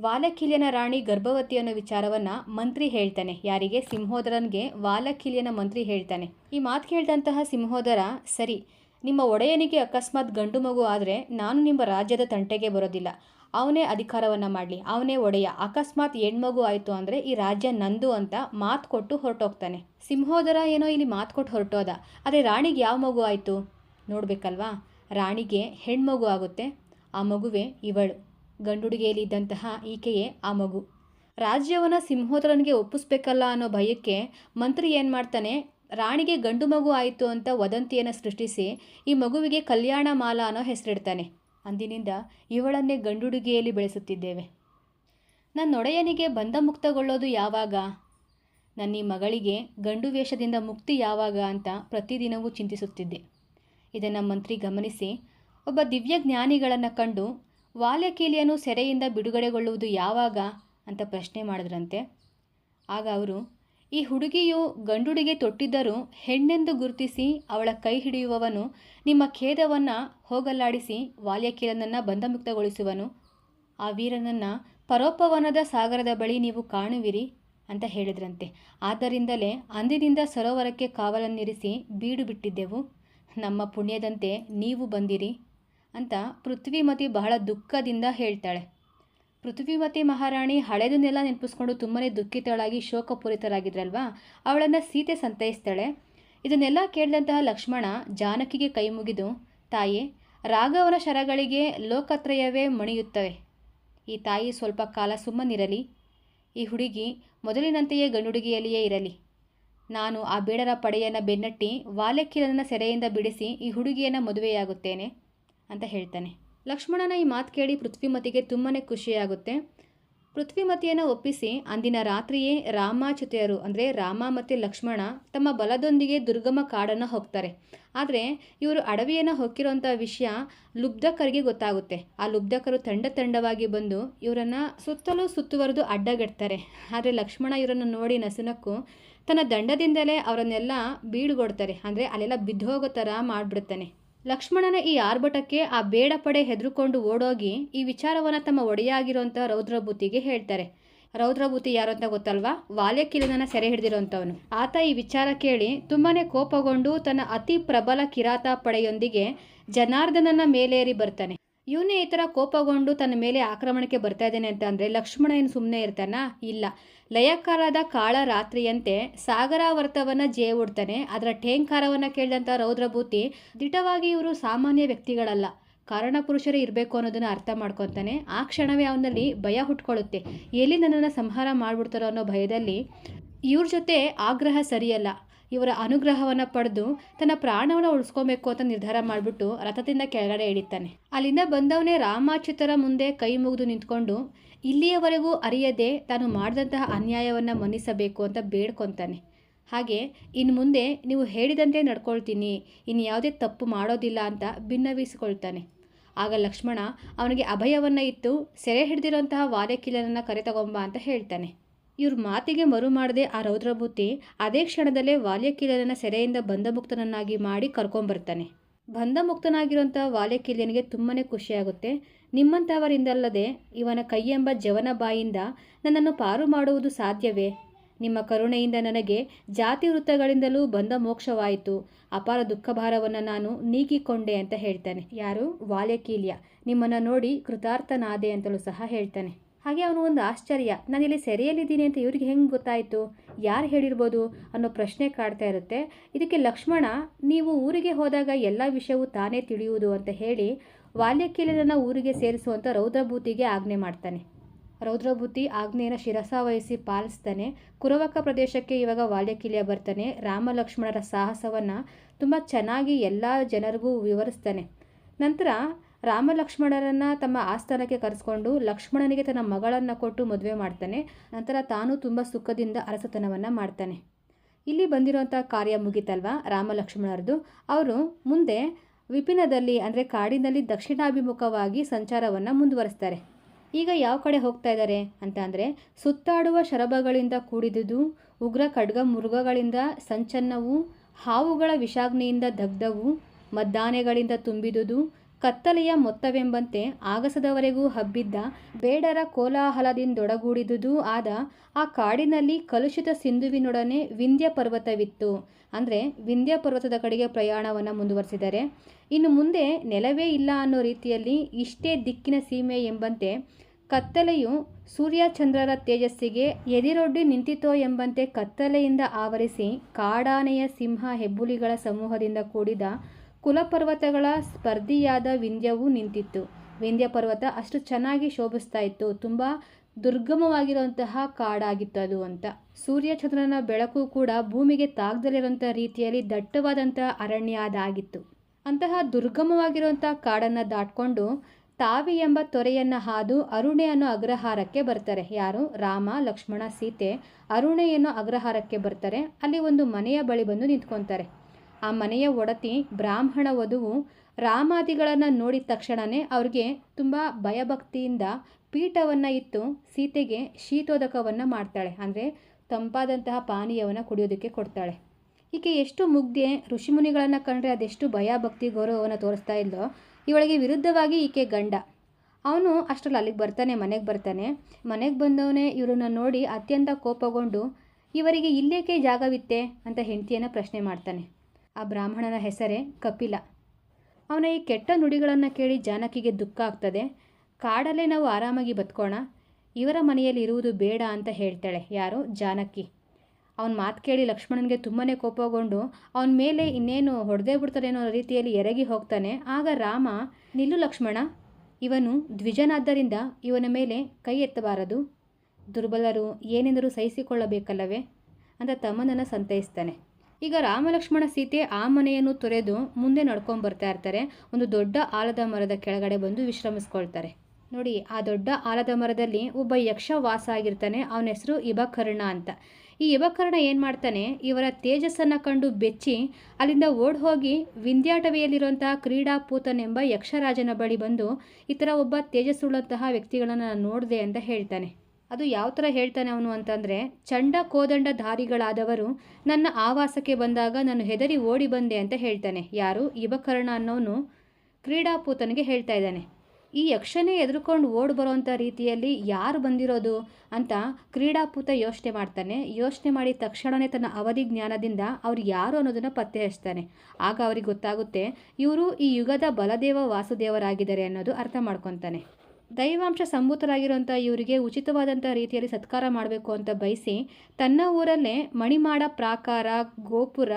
ವಾಲಕಿಲ್ಯನ ರಾಣಿ ಗರ್ಭವತಿ ಅನ್ನೋ ವಿಚಾರವನ್ನು ಮಂತ್ರಿ ಹೇಳ್ತಾನೆ. ಯಾರಿಗೆ? ಸಿಂಹೋದರನಿಗೆ ವಾಲಕಿಲ್ಯನ ಮಂತ್ರಿ ಹೇಳ್ತಾನೆ. ಈ ಮಾತು ಕೇಳಿದಂತಹ ಸಿಂಹೋದರ, ಸರಿ, ನಿಮ್ಮ ಒಡೆಯನಿಗೆ ಅಕಸ್ಮಾತ್ ಗಂಡು ಮಗು ಆದರೆ ನಾನು ನಿಮ್ಮ ರಾಜ್ಯದ ತಂಟೆಗೆ ಬರೋದಿಲ್ಲ. ಅವನೇ ಅಧಿಕಾರವನ್ನು ಮಾಡಲಿ. ಅವನೇ ಒಡೆಯ. ಅಕಸ್ಮಾತ್ ಹೆಣ್ಮಗು ಆಯಿತು ಅಂದರೆ ಈ ರಾಜ್ಯ ನಂದು ಅಂತ ಮಾತು ಕೊಟ್ಟು ಹೊರಟೋಗ್ತಾನೆ. ಸಿಂಹೋದರ ಏನೋ ಇಲ್ಲಿ ಮಾತು ಕೊಟ್ಟು ಹೊರಟೋದ. ಆದರೆ ರಾಣಿಗೆ ಯಾವ ಮಗು ಆಯಿತು? ನೋಡಬೇಕಲ್ವಾ? ರಾಣಿಗೆ ಹೆಣ್ಮಗು ಆಗುತ್ತೆ. ಆ ಮಗುವೆ ಇವಳು. ಗಂಡುಡುಗೆಯಲ್ಲಿ ಇದ್ದಂತಹ ಈಕೆಯೇ ಆ ಮಗು. ರಾಜ್ಯವನ್ನು ಸಿಂಹೋದರನಿಗೆ ಒಪ್ಪಿಸ್ಬೇಕಲ್ಲ ಅನ್ನೋ ಭಯಕ್ಕೆ ಮಂತ್ರಿ ಏನು ಮಾಡ್ತಾನೆ ರಾಣಿಗೆ ಗಂಡು ಮಗು ಆಯಿತು ಅಂತ ವದಂತಿಯನ್ನು ಸೃಷ್ಟಿಸಿ ಈ ಮಗುವಿಗೆ ಕಲ್ಯಾಣ ಮಾಲ ಅನ್ನೋ ಹೆಸರಿಡ್ತಾನೆ. ಅಂದಿನಿಂದ ಇವಳನ್ನೇ ಗಂಡುಡುಗೆಯಲ್ಲಿ ಬೆಳೆಸುತ್ತಿದ್ದೇವೆ. ನನ್ನ ಒಡೆಯನಿಗೆ ಬಂಧ ಮುಕ್ತಗೊಳ್ಳೋದು ಯಾವಾಗ? ನನ್ನ ಈ ಮಗಳಿಗೆ ಗಂಡು ವೇಷದಿಂದ ಮುಕ್ತಿ ಯಾವಾಗ ಅಂತ ಪ್ರತಿದಿನವೂ ಚಿಂತಿಸುತ್ತಿದ್ದೆ. ಇದನ್ನು ಮಂತ್ರಿ ಗಮನಿಸಿ, ಒಬ್ಬ ದಿವ್ಯ ಜ್ಞಾನಿಗಳನ್ನು ಕಂಡು ವಾಲ್ಯಕೀಲಿಯನು ಸೆರೆಯಿಂದ ಬಿಡುಗಡೆಗೊಳ್ಳುವುದು ಯಾವಾಗ? ಅಂತ ಪ್ರಶ್ನೆ ಮಾಡಿದ್ರಂತೆ. ಆಗ ಅವರು, ಈ ಹುಡುಗಿಯು ಗಂಡುಡಿಗೆ ತೊಟ್ಟಿದ್ದರೂ ಹೆಣ್ಣೆಂದು ಗುರುತಿಸಿ ಅವಳ ಕೈ ಹಿಡಿಯುವವನು ನಿಮ್ಮ ಖೇದವನ್ನು ಹೋಗಲಾಡಿಸಿ ವಾಲ್ಯಕೀಲನನ್ನು ಬಂಧಮುಕ್ತಗೊಳಿಸುವನು. ಆ ವೀರನನ್ನು ಪರೋಪವನದ ಸಾಗರದ ಬಳಿ ನೀವು ಕಾಣುವಿರಿ ಅಂತ ಹೇಳಿದ್ರಂತೆ. ಆದ್ದರಿಂದಲೇ ಅಂದಿನಿಂದ ಸರೋವರಕ್ಕೆ ಕಾವಲನ್ನಿರಿಸಿ ಬೀಡು ಬಿಟ್ಟಿದ್ದೆವು. ನಮ್ಮ ಪುಣ್ಯದಂತೆ ನೀವು ಬಂದಿರಿ ಅಂತ ಪೃಥ್ವಿಮತಿ ಬಹಳ ದುಃಖದಿಂದ ಹೇಳ್ತಾಳೆ. ಪೃಥ್ವಿಮತಿ ಮಹಾರಾಣಿ ಹಳೆದನ್ನೆಲ್ಲ ನೆನಪಿಸ್ಕೊಂಡು ತುಂಬಾ ದುಃಖಿತಳಾಗಿ ಶೋಕಪೂರಿತರಾಗಿದ್ರಲ್ವಾ? ಅವಳನ್ನು ಸೀತೆ ಸಂತೈಸ್ತಾಳೆ. ಇದನ್ನೆಲ್ಲ ಕೇಳಿದಂತಹ ಲಕ್ಷ್ಮಣ ಜಾನಕಿಗೆ ಕೈ ಮುಗಿದು, ತಾಯಿ, ರಾಘವನ ಶರಗಳಿಗೆ ಲೋಕತ್ರಯವೇ ಮಣಿಯುತ್ತವೆ. ಈ ತಾಯಿ ಸ್ವಲ್ಪ ಕಾಲ ಸುಮ್ಮನಿರಲಿ. ಈ ಹುಡುಗಿ ಮೊದಲಿನಂತೆಯೇ ಗಂಡುಡುಗಿಯಲ್ಲಿಯೇ ಇರಲಿ. ನಾನು ಆ ಬೇಡರ ಪಡೆಯನ್ನು ಬೆನ್ನಟ್ಟಿ ವಾಲೆಕ್ಕಿಲನ ಸೆರೆಯಿಂದ ಬಿಡಿಸಿ ಈ ಹುಡುಗಿಯನ್ನು ಮದುವೆಯಾಗುತ್ತೇನೆ ಅಂತ ಹೇಳ್ತಾನೆ. ಲಕ್ಷ್ಮಣನ ಈ ಮಾತು ಕೇಳಿ ಪೃಥ್ವಿಮತಿಗೆ ತುಂಬನೇ ಖುಷಿಯಾಗುತ್ತೆ. ಪೃಥ್ವಿಮತಿಯನ್ನು ಒಪ್ಪಿಸಿ ಅಂದಿನ ರಾತ್ರಿಯೇ ರಾಮಾಚ್ಯುತೆಯರು ಅಂದರೆ ರಾಮ ಮತ್ತು ಲಕ್ಷ್ಮಣ, ತಮ್ಮ ಬಲದೊಂದಿಗೆ ದುರ್ಗಮ ಕಾಡನ್ನು ಹೋಗ್ತಾರೆ. ಆದರೆ ಇವರು ಅಡವಿಯನ್ನು ಹೊಕ್ಕಿರುವಂಥ ವಿಷಯ ಲುಬ್ಧಕರಿಗೆ ಗೊತ್ತಾಗುತ್ತೆ. ಆ ಲುಬ್ಧಕರು ತಂಡ ತಂಡವಾಗಿ ಬಂದು ಇವರನ್ನು ಸುತ್ತಲೂ ಸುತ್ತುವರೆದು ಅಡ್ಡಗಟ್ತಾರೆ ಆದರೆ ಲಕ್ಷ್ಮಣ ಇವರನ್ನು ನೋಡಿ ನಸುನಕ್ಕು ತನ್ನ ದಂಡದಿಂದಲೇ ಅವರನ್ನೆಲ್ಲ ಬೀಳುಗೊಡ್ತಾರೆ. ಅಂದರೆ ಅಲ್ಲೆಲ್ಲ ಬಿದ್ದೋಗೋ ಥರ ಮಾಡಿಬಿಡ್ತಾನೆ ಲಕ್ಷ್ಮಣನ ಈ ಆರ್ಭಟಕ್ಕೆ ಆ ಬೇಡ ಪಡೆ ಹೆದರುಕೊಂಡು ಓಡೋಗಿ ಈ ವಿಚಾರವನ್ನು ತಮ್ಮ ಒಡೆಯಾಗಿರುವಂಥ ರೌದ್ರಭೂತಿಗೆ ಹೇಳ್ತಾರೆ. ರೌದ್ರಭೂತಿ ಯಾರು ಅಂತ ಗೊತ್ತಲ್ವಾ ವಾಲ್ಯಕಿಲನನ್ನ ಸೆರೆ ಹಿಡಿದಿರುವಂಥವನು ಆತ ಈ ವಿಚಾರ ಕೇಳಿ ತುಂಬಾ ಕೋಪಗೊಂಡು ತನ್ನ ಅತಿ ಪ್ರಬಲ ಕಿರಾತ ಪಡೆಯೊಂದಿಗೆ ಜನಾರ್ದನನ ಮೇಲೇರಿ ಬರ್ತಾನೆ. ಇವನೇ ಈ ಥರ ಕೋಪಗೊಂಡು ತನ್ನ ಮೇಲೆ ಆಕ್ರಮಣಕ್ಕೆ ಬರ್ತಾ ಇದ್ದಾನೆ ಅಂತ ಅಂದರೆ ಲಕ್ಷ್ಮಣ ಏನು ಸುಮ್ಮನೆ ಇರ್ತಾನ? ಇಲ್ಲ. ಲಯಕಾಲದ ಕಾಳ ರಾತ್ರಿಯಂತೆ ಸಾಗರಾವರ್ತವನ್ನು ಜೇವುಡ್ತಾನೆ. ಅದರ ಠೇಂಕಾರವನ್ನು ಕೇಳಿದಂಥ ರೌದ್ರಭೂತಿ ದಿಟವಾಗಿ ಇವರು ಸಾಮಾನ್ಯ ವ್ಯಕ್ತಿಗಳಲ್ಲ. ಕಾರಣ ಪುರುಷರೇ ಇರಬೇಕು ಅನ್ನೋದನ್ನು ಅರ್ಥ ಮಾಡ್ಕೊತಾನೆ. ಆ ಕ್ಷಣವೇ ಅವನಲ್ಲಿ ಭಯ ಹುಟ್ಕೊಳ್ಳುತ್ತೆ. ಎಲ್ಲಿ ನನ್ನನ್ನು ಸಂಹಾರ ಮಾಡಿಬಿಡ್ತಾರೋ ಅನ್ನೋ ಭಯದಲ್ಲಿ ಇವ್ರ ಜೊತೆ ಆಗ್ರಹ ಸರಿಯಲ್ಲ. ಇವರ ಅನುಗ್ರಹವನ್ನು ಪಡೆದು ತನ್ನ ಪ್ರಾಣವನ್ನು ಉಳಿಸ್ಕೊಬೇಕು ಅಂತ ನಿರ್ಧಾರ ಮಾಡಿಬಿಟ್ಟು ರಥದಿಂದ ಕೆಳಗಡೆ ಇಳಿತಾನೆ ಅಲ್ಲಿಂದ ಬಂದವನೇ ರಾಮಾಚ್ಯುತರ ಮುಂದೆ ಕೈ ಮುಗಿದು ನಿಂತ್ಕೊಂಡು, ಇಲ್ಲಿಯವರೆಗೂ ಅರಿಯದೆ ತಾನು ಮಾಡಿದಂತಹ ಅನ್ಯಾಯವನ್ನು ಮನ್ನಿಸಬೇಕು ಅಂತ ಬೇಡ್ಕೊತಾನೆ. ಹಾಗೆ ಇನ್ನು ಮುಂದೆ ನೀವು ಹೇಳಿದಂತೆ ನಡ್ಕೊಳ್ತೀನಿ ಇನ್ನು ಯಾವುದೇ ತಪ್ಪು ಮಾಡೋದಿಲ್ಲ ಅಂತ ಭಿನ್ನವಿಸಿಕೊಳ್ತಾನೆ ಆಗ ಲಕ್ಷ್ಮಣ ಅವನಿಗೆ ಅಭಯವನ್ನು ಇತ್ತು ಸೆರೆ ಹಿಡಿದಿರುವಂತಹ ವಾದಕಿಲನನ್ನು ಕರೆತಗೊಂಬ ಅಂತ ಹೇಳ್ತಾನೆ. ಇವ್ರ ಮಾತಿಗೆ ಮರು ಮಾಡದೆ ಆ ರೌದ್ರಭೂತಿ ಅದೇ ಕ್ಷಣದಲ್ಲೇ ವಾಲ್ಯಕೀಲನ ಸೆರೆಯಿಂದ ಬಂಧಮುಕ್ತನನ್ನಾಗಿ ಮಾಡಿ ಕರ್ಕೊಂಬರ್ತಾನೆ. ಬಂಧಮುಕ್ತನಾಗಿರುವಂಥ ವಾಲ್ಯಕೀಲನಿಗೆ ತುಂಬಾ ಖುಷಿಯಾಗುತ್ತೆ. ನಿಮ್ಮಂಥವರಿಂದಲ್ಲದೆ ಇವನ ಕೈಯೆಂಬ ಜವನ ಬಾಯಿಂದ ನನ್ನನ್ನು ಪಾರು ಮಾಡುವುದು ಸಾಧ್ಯವೇ? ನಿಮ್ಮ ಕರುಣೆಯಿಂದ ನನಗೆ ಜಾತಿ ವೃತ್ತಗಳಿಂದಲೂ ಬಂದ ಮೋಕ್ಷವಾಯಿತು. ಅಪಾರ ದುಃಖಭಾರವನ್ನು ನಾನು ನೀಗಿಕೊಂಡೆ ಅಂತ ಹೇಳ್ತಾನೆ. ಯಾರು? ವಾಲ್ಯಕೀಲ್ಯ. ನಿಮ್ಮನ್ನು ನೋಡಿ ಕೃತಾರ್ಥನಾದೆ ಅಂತಲೂ ಸಹ ಹೇಳ್ತಾನೆ. ಹಾಗೆ ಅವನು ಒಂದು ಆಶ್ಚರ್ಯ. ನಾನು ಇಲ್ಲಿ ಸೆರೆಯಲ್ಲಿದ್ದೀನಿ ಅಂತ ಇವ್ರಿಗೆ ಹೆಂಗೆ ಗೊತ್ತಾಯಿತು? ಯಾರು ಹೇಳಿರ್ಬೋದು ಅನ್ನೋ ಪ್ರಶ್ನೆ ಕಾಡ್ತಾ ಇರುತ್ತೆ. ಇದಕ್ಕೆ ಲಕ್ಷ್ಮಣ, ನೀವು ಊರಿಗೆ ಹೋದಾಗ ಎಲ್ಲ ವಿಷಯವೂ ತಾನೇ ತಿಳಿಯುವುದು ಅಂತ ಹೇಳಿ ವಾಲ್ಯಕೀಲನನ್ನು ಊರಿಗೆ ಸೇರಿಸುವಂಥ ರೌದ್ರಭೂತಿಗೆ ಆಜ್ಞೆ ಮಾಡ್ತಾನೆ. ರೌದ್ರಭೂತಿ ಆಜ್ಞೆಯನ್ನು ಶಿರಸಾವಹಿಸಿ ಪಾಲಿಸ್ತಾನೆ. ಕುರವಕ ಪ್ರದೇಶಕ್ಕೆ ಇವಾಗ ವಾಲ್ಯಕಿಲ್ಯ ಬರ್ತಾನೆ. ರಾಮ ಲಕ್ಷ್ಮಣರ ಸಾಹಸವನ್ನು ತುಂಬ ಚೆನ್ನಾಗಿ ಎಲ್ಲ ಜನರಿಗೂ ವಿವರಿಸ್ತಾನೆ. ನಂತರ ರಾಮ ಲಕ್ಷ್ಮಣರನ್ನು ತಮ್ಮ ಆಸ್ಥಾನಕ್ಕೆ ಕರೆಸ್ಕೊಂಡು ಲಕ್ಷ್ಮಣನಿಗೆ ತನ್ನ ಮಗಳನ್ನು ಕೊಟ್ಟು ಮದುವೆ ಮಾಡ್ತಾನೆ. ನಂತರ ತಾನು ತುಂಬ ಸುಖದಿಂದ ಅರಸತನವನ್ನು ಮಾಡ್ತಾನೆ. ಇಲ್ಲಿ ಬಂದಿರುವಂಥ ಕಾರ್ಯ ಮುಗಿತಲ್ವಾ ರಾಮ ಲಕ್ಷ್ಮಣರದು ಅವರು ಮುಂದೆ ವಿಪಿನದಲ್ಲಿ ಅಂದರೆ ಕಾಡಿನಲ್ಲಿ ದಕ್ಷಿಣಾಭಿಮುಖವಾಗಿ ಸಂಚಾರವನ್ನು ಮುಂದುವರಿಸ್ತಾರೆ. ಈಗ ಯಾವ ಕಡೆ ಹೋಗ್ತಾ ಇದ್ದಾರೆ ಅಂತ ಅಂದರೆ ಸುತ್ತಾಡುವ ಶರಭಗಳಿಂದ ಕೂಡಿದುದು, ಉಗ್ರ ಖಡ್ಗ ಮೃಗಗಳಿಂದ ಸಂಚನ್ನವು, ಹಾವುಗಳ ವಿಷಾಗ್ನಿಯಿಂದ ದಗ್ಧವು, ಮದ್ದಾನೆಗಳಿಂದ ತುಂಬಿದುದು ಕತ್ತಲೆಯ ಮೊತ್ತವೆಂಬಂತೆ ಆಗಸದವರೆಗೂ ಹಬ್ಬಿದ್ದ ಬೇಡರ ಕೋಲಾಹಲದಿಂದೊಡಗೂಡಿದುದೂ ಆದ ಆ ಕಾಡಿನಲ್ಲಿ ಕಲುಷಿತ ಸಿಂಧುವಿನೊಡನೆ ವಿಂಧ್ಯ ಪರ್ವತವಿತ್ತು. ಅಂದರೆ ವಿಂಧ್ಯ ಪರ್ವತದ ಕಡೆಗೆ ಪ್ರಯಾಣವನ್ನು ಮುಂದುವರಿಸಿದರೆ, ಇನ್ನು ಮುಂದೆ ನೆಲವೇ ಇಲ್ಲ ಅನ್ನೋ ರೀತಿಯಲ್ಲಿ ಇಷ್ಟೇ ದಿಕ್ಕಿನ ಸೀಮೆ ಎಂಬಂತೆ ಕತ್ತಲೆಯು ಸೂರ್ಯಚಂದ್ರರ ತೇಜಸ್ಸಿಗೆ ಎದಿರೊಡ್ಡಿ ನಿಂತಿತೋ ಎಂಬಂತೆ ಕತ್ತಲೆಯಿಂದ ಆವರಿಸಿ ಕಾಡಾನೆಯ ಸಿಂಹ ಹೆಬ್ಬುಲಿಗಳ ಸಮೂಹದಿಂದ ಕೂಡಿದ ಕುಲಪರ್ವತಗಳ ಸ್ಪರ್ಧಿಯಾದ ವಿಂಧ್ಯವು ನಿಂತಿತ್ತು. ವಿಂಧ್ಯ ಪರ್ವತ ಅಷ್ಟು ಚೆನ್ನಾಗಿ ಶೋಭಿಸ್ತಾ ಇತ್ತು. ತುಂಬ ದುರ್ಗಮವಾಗಿರುವಂತಹ ಕಾಡಾಗಿತ್ತು ಅದು ಅಂತ. ಸೂರ್ಯಚಂದ್ರನ ಬೆಳಕು ಕೂಡ ಭೂಮಿಗೆ ತಾಗ್ದಲಿರುವಂಥ ರೀತಿಯಲ್ಲಿ ದಟ್ಟವಾದಂಥ ಅರಣ್ಯ ಅದಾಗಿತ್ತು ಅಂತಹ ದುರ್ಗಮವಾಗಿರುವಂಥ ಕಾಡನ್ನು ದಾಟ್ಕೊಂಡು ತಾವಿ ಎಂಬ ತೊರೆಯನ್ನು ಹಾದು ಅರುಣೆ ಅನ್ನೋ ಅಗ್ರಹಾರಕ್ಕೆ ಬರ್ತಾರೆ. ಯಾರು? ರಾಮ, ಲಕ್ಷ್ಮಣ, ಸೀತೆ. ಅರುಣೆ ಅನ್ನೋ ಅಗ್ರಹಾರಕ್ಕೆ ಬರ್ತಾರೆ. ಅಲ್ಲಿ ಒಂದು ಮನೆಯ ಬಳಿ ಬಂದು ನಿಂತ್ಕೊತಾರೆ. ಆ ಮನೆಯ ಒಡತಿ ಬ್ರಾಹ್ಮಣ ವಧುವು ರಾಮಾದಿಗಳನ್ನು ನೋಡಿದ ತಕ್ಷಣವೇ ಅವ್ರಿಗೆ ತುಂಬ ಭಯಭಕ್ತಿಯಿಂದ ಪೀಠವನ್ನು ಇತ್ತು ಸೀತೆಗೆ ಶೀತೋದಕವನ್ನು ಮಾಡ್ತಾಳೆ. ಅಂದರೆ ತಂಪಾದಂತಹ ಪಾನೀಯವನ್ನು ಕುಡಿಯೋದಕ್ಕೆ ಕೊಡ್ತಾಳೆ. ಈಕೆ ಎಷ್ಟು ಮುಗ್ಧೆ, ಋಷಿಮುನಿಗಳನ್ನು ಕಂಡ್ರೆ ಅದೆಷ್ಟು ಭಯ ಭಕ್ತಿ ಗೌರವವನ್ನು ತೋರಿಸ್ತಾ ಇಲ್ಲೋ ಇವಳಿಗೆ ವಿರುದ್ಧವಾಗಿ ಈಕೆ ಗಂಡ. ಅವನು ಅಷ್ಟರಲ್ಲಿ ಅಲ್ಲಿಗೆ ಬರ್ತಾನೆ, ಮನೆಗೆ ಬರ್ತಾನೆ. ಮನೆಗೆ ಬಂದವನೇ ಇವರನ್ನ ನೋಡಿ ಅತ್ಯಂತ ಕೋಪಗೊಂಡು, ಇವರಿಗೆ ಇಲ್ಲೇಕೆ ಜಾಗವಿತ್ತೆ? ಅಂತ ಹೆಂಡತಿಯನ್ನು ಪ್ರಶ್ನೆ ಮಾಡ್ತಾನೆ. ಆ ಬ್ರಾಹ್ಮಣನ ಹೆಸರೇ ಕಪಿಲ. ಅವನ ಈ ಕೆಟ್ಟ ನುಡಿಗಳನ್ನು ಕೇಳಿ ಜಾನಕಿಗೆ ದುಃಖ ಆಗ್ತದೆ. ಕಾಡಲ್ಲೇ ನಾವು ಆರಾಮಾಗಿ ಬದುಕೋಣ. ಇವರ ಮನೆಯಲ್ಲಿ ಇರುವುದು ಬೇಡ ಅಂತ ಹೇಳ್ತಾಳೆ. ಯಾರು? ಜಾನಕಿ. ಅವನ ಮಾತು ಕೇಳಿ ಲಕ್ಷ್ಮಣನಿಗೆ ತುಂಬಾ ಕೋಪಗೊಂಡು, ಅವನ ಮೇಲೆ ಇನ್ನೇನು ಹೊಡೆದೇ ಬಿಡ್ತಾರೇನೋ ಅನ್ನೋ ರೀತಿಯಲ್ಲಿ ಎರಗಿ ಹೋಗ್ತಾನೆ. ಆಗ ರಾಮ, ನಿಲ್ಲು ಲಕ್ಷ್ಮಣ. ಇವನು ದ್ವಿಜನಾದ್ದರಿಂದ ಇವನ ಮೇಲೆ ಕೈ ಎತ್ತಬಾರದು. ದುರ್ಬಲರು ಏನೆಂದರೂ ಸಹಿಸಿಕೊಳ್ಳಬೇಕಲ್ಲವೇ? ಅಂತ ತಮ್ಮನನ್ನು ಸಂತೈಸ್ತಾನೆ. ಈಗ ರಾಮಲಕ್ಷ್ಮಣ ಸೀತೆ ಆ ಮನೆಯನ್ನು ತೊರೆದು ಮುಂದೆ ನಡ್ಕೊಂಡು ಬರ್ತಾ ಇರ್ತಾರೆ. ಒಂದು ದೊಡ್ಡ ಆಲದ ಮರದ ಕೆಳಗಡೆ ಬಂದು ವಿಶ್ರಮಿಸ್ಕೊಳ್ತಾರೆ. ನೋಡಿ, ಆ ದೊಡ್ಡ ಆಲದ ಮರದಲ್ಲಿ ಒಬ್ಬ ಯಕ್ಷ ವಾಸ ಆಗಿರ್ತಾನೆ. ಅವನ ಹೆಸರು ಇಬಕರ್ಣ ಅಂತ. ಈ ಯುವಕರ್ಣ ಏನು ಮಾಡ್ತಾನೆ? ಇವರ ತೇಜಸ್ಸನ್ನು ಕಂಡು ಬೆಚ್ಚಿ ಅಲ್ಲಿಂದ ಓಡ್ ಹೋಗಿ ವಿಂಧ್ಯಾಟವಿಯಲ್ಲಿರುವಂತಹ ಕ್ರೀಡಾಪೂತನೆಂಬ ಯಕ್ಷರಾಜನ ಬಳಿ ಬಂದು ಈ ಥರ ಒಬ್ಬ ತೇಜಸ್ಸುಳ್ಳಂತಹ ವ್ಯಕ್ತಿಗಳನ್ನು ನಾನು ನೋಡಿದೆ ಅಂತ ಹೇಳ್ತಾನೆ. ಅದು ಯಾವ ಥರ ಹೇಳ್ತಾನೆ ಅವನು ಅಂತಂದರೆ, ಚಂಡ ಕೋದಂಡ ಧಾರಿಗಳಾದವರು ನನ್ನ ಆವಾಸಕ್ಕೆ ಬಂದಾಗ ನಾನು ಹೆದರಿ ಓಡಿ ಬಂದೆ ಅಂತ ಹೇಳ್ತಾನೆ. ಯಾರು? ಯುವಕರ್ಣ ಅನ್ನೋನು ಕ್ರೀಡಾಪೂತನಿಗೆ ಹೇಳ್ತಾ ಇದ್ದಾನೆ. ಈ ಯಕ್ಷನೇ ಎದುರುಕೊಂಡು ಓಡ್ ಬರೋವಂಥ ರೀತಿಯಲ್ಲಿ ಯಾರು ಬಂದಿರೋದು ಅಂತ ಕ್ರೀಡಾಪೂತ ಯೋಚನೆ ಮಾಡ್ತಾನೆ. ಯೋಚನೆ ಮಾಡಿದ ತಕ್ಷಣವೇ ತನ್ನ ಅವಧಿ ಜ್ಞಾನದಿಂದ ಅವ್ರು ಯಾರು ಅನ್ನೋದನ್ನು ಪತ್ತೆ ಹಚ್ತಾನೆ ಆಗ ಅವ್ರಿಗೆ ಗೊತ್ತಾಗುತ್ತೆ, ಇವರು ಈ ಯುಗದ ಬಲದೇವ ವಾಸುದೇವರಾಗಿದ್ದಾರೆ ಅನ್ನೋದು ಅರ್ಥ ಮಾಡ್ಕೊತಾನೆ ದೈವಾಂಶ ಸಂಭೂತರಾಗಿರುವಂಥ ಇವರಿಗೆ ಉಚಿತವಾದಂಥ ರೀತಿಯಲ್ಲಿ ಸತ್ಕಾರ ಮಾಡಬೇಕು ಅಂತ ಬಯಸಿ ತನ್ನ ಊರಲ್ಲೇ ಮಣಿಮಾಡ ಪ್ರಾಕಾರ, ಗೋಪುರ,